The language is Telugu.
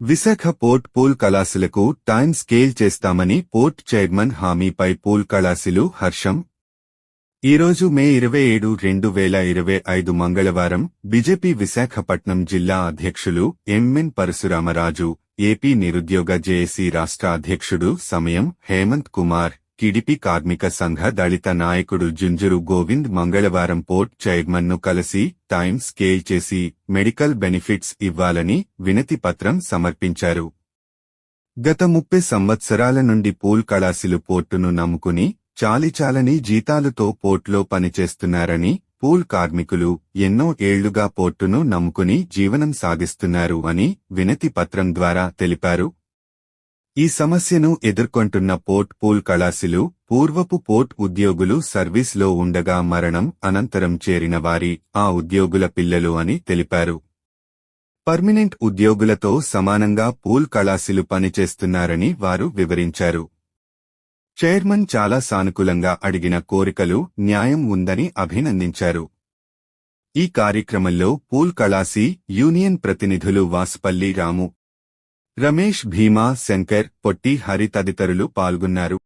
విశాఖ పోర్ట్ పూల్ కళాశులకు టైం స్కేల్ చేస్తామని పోర్ట్ చైర్మన్ హామీపై పూల్ కళాశిలు హర్షం. ఈరోజు మే ఇరవై ఏడు రెండు వేల ఇరవై ఐదు మంగళవారం బీజేపీ విశాఖపట్నం జిల్లా అధ్యక్షులు ఎంఎన్ పరశురామరాజు ఏపీ నిరుద్యోగ జేఏసీ రాష్ట్ర అధ్యక్షుడు సమయం హేమంత్ కుమార్. కిడిపి కార్మిక సంఘ దళిత నాయకుడు జుంజురు గోవింద్ మంగళవారం పోర్ట్ చైర్మన్ను కలిసి టైం స్కేల్ చేసి మెడికల్ బెనిఫిట్స్ ఇవ్వాలని వినతి పత్రం సమర్పించారు. గత ముప్పై సంవత్సరాల నుండి పూల్ కళాశిలు పోర్టును నమ్ముకుని చాలిచాలని జీతాలతో పోర్ట్లో పనిచేస్తున్నారని పూల్ కార్మికులు ఎన్నో ఏళ్ళుగా పోర్టును నమ్ముకుని జీవనం సాగిస్తున్నారు అని వినతి పత్రం ద్వారా తెలిపారు. ఈ సమస్యను ఎదుర్కొంటున్న పోర్ట్ పూల్ కళాశిలు పూర్వపు పోర్ట్ ఉద్యోగులు సర్వీస్లో ఉండగా మరణం అనంతరం చేరిన వారి ఆ ఉద్యోగుల పిల్లలు అని తెలిపారు. పర్మినెంట్ ఉద్యోగులతో సమానంగా పూల్ కళాశిలు పనిచేస్తున్నారని వారు వివరించారు. చైర్మన్ చాలా సానుకూలంగా అడిగిన కోరికలు న్యాయం ఉందని అభినందించారు. ఈ కార్యక్రమంలో పూల్ కళాసి యూనియన్ ప్రతినిధులు వాసుపల్లి రాము రమేష్ భీమా శంకర్ పొట్టి హరి తదితరులు పాల్గొన్నారు.